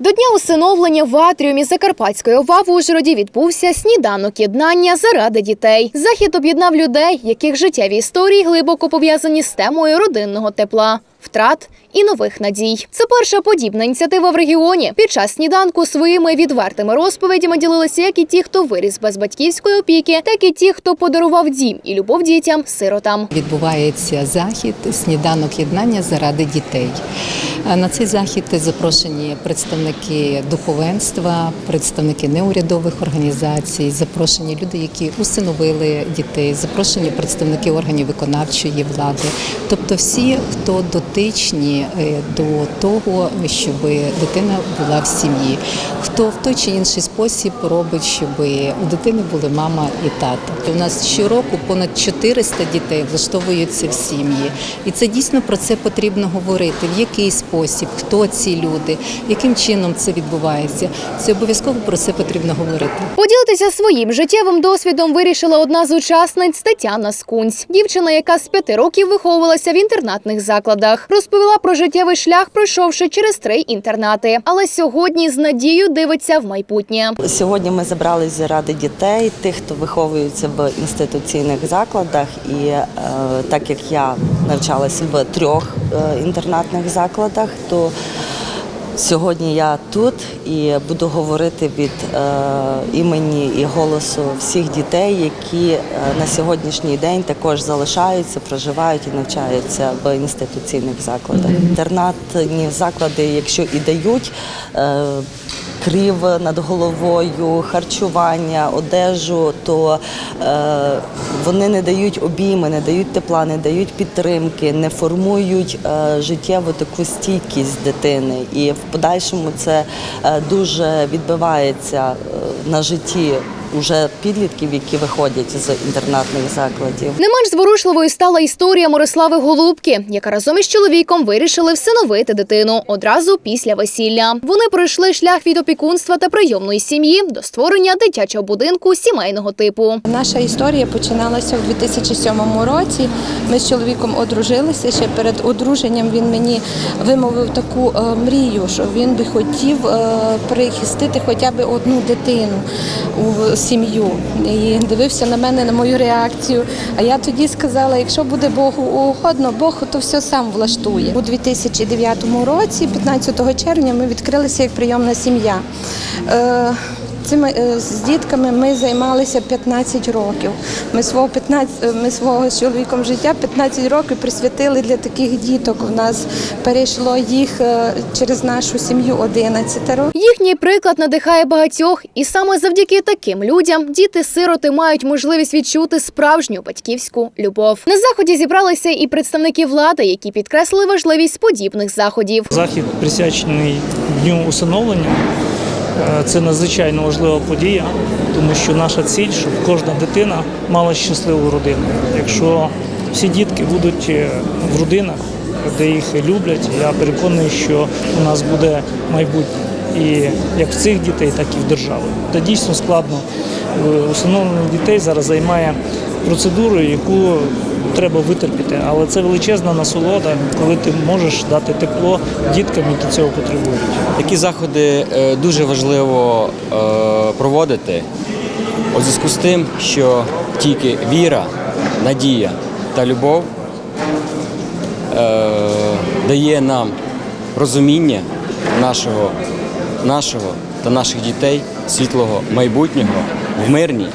До дня усиновлення в атріумі Закарпатської ОВА в Ужгороді відбувся сніданок єднання заради дітей. Захід об'єднав людей, яких життєві історії глибоко пов'язані з темою родинного тепла, втрат і нових надій. Це перша подібна ініціатива в регіоні. Під час сніданку своїми відвертими розповідями ділилися як і ті, хто виріс без батьківської опіки, так і ті, хто подарував дім і любов дітям, сиротам. Відбувається захід сніданок єднання заради дітей. На цей захід запрошені представники духовенства, представники неурядових організацій, запрошені люди, які усиновили дітей, запрошені представники органів виконавчої влади, тобто всі, хто дотичні е, до того, щоб дитина була в сім'ї, хто в той чи інший спосіб робить, щоб у дитини були мама і тато. У нас щороку понад 400 дітей влаштовуються в сім'ї, і це дійсно про це потрібно говорити. В який спосіб, хто ці люди, яким чином це відбувається. Це обов'язково про це потрібно говорити. Поділитися своїм життєвим досвідом вирішила одна з учасниць Тетяна Скунць. Дівчина, яка з п'яти років виховувалася в інтернатних закладах, розповіла про життєвий шлях, пройшовши через три інтернати. Але сьогодні з надією дивиться в майбутнє. Сьогодні ми зібрались заради дітей, тих, хто виховується в інституційних закладах. І е, так як я навчалася в трьох е, інтернатних закладах, то сьогодні я тут і буду говорити від е, імені і голосу всіх дітей, які е, на сьогоднішній день також залишаються, проживають і навчаються в інституційних закладах. Інтернатні заклади, якщо і дають. Крів над головою, харчування, одежу, то е, вони не дають обійми, не дають тепла, не дають підтримки, не формують е, життєву таку стійкість дитини. І в подальшому це е, дуже відбивається е, на житті уже підлітків, які виходять з інтернатних закладів. Не менш зворушливою стала історія Мирослави Голубки, яка разом із чоловіком вирішили всиновити дитину одразу після весілля. Вони пройшли шлях від опікунства та прийомної сім'ї до створення дитячого будинку сімейного типу. Наша історія починалася в 2007 році. Ми з чоловіком одружилися. Ще перед одруженням він мені вимовив таку е, мрію, що він би хотів е, прихистити хоча б одну дитину у сім'ю. І дивився на мене, на мою реакцію. А я тоді сказала: якщо буде Богу угодно, Бог то все сам влаштує. У 2009 році, 15 червня, ми відкрилися як прийомна сім'я. Цими е, з дітками ми займалися 15 років. Ми свого 15, е, ми свого з чоловіком життя 15 років присвятили для таких діток. У нас перейшло їх е, через нашу сім'ю 11 Їхній приклад надихає багатьох, і саме завдяки таким людям діти-сироти мають можливість відчути справжню батьківську любов. На заході зібралися і представники влади, які підкреслили важливість подібних заходів. Захід присвячений дню усиновлення. Е, Це надзвичайно важлива подія, тому що наша ціль, щоб кожна дитина мала щасливу родину. Якщо всі дітки будуть е, в родинах, де їх люблять, я переконаний, що у нас буде майбутнє. І як в цих дітей, так і в держави. Та дійсно складно. Е, Усиновлення дітей зараз займає процедуру, яку треба витерпіти. Але це величезна насолода, коли ти можеш дати тепло діткам, які цього потребують. Такі заходи е, дуже важливо е, проводити у зв'язку з тим, що тільки віра, надія та любов е, дає нам розуміння нашого, нашого та наших дітей світлого майбутнього в мирній,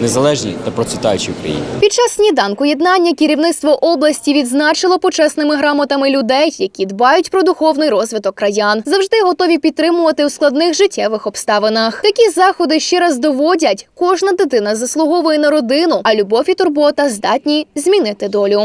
незалежній та процвітаючій Україні. Під час сніданку єднання керівництво області відзначило почесними грамотами людей, які дбають про духовний розвиток краян, завжди готові підтримувати у складних життєвих обставинах. Такі заходи ще раз доводять, кожна дитина заслуговує на родину, а любов і турбота здатні змінити долю.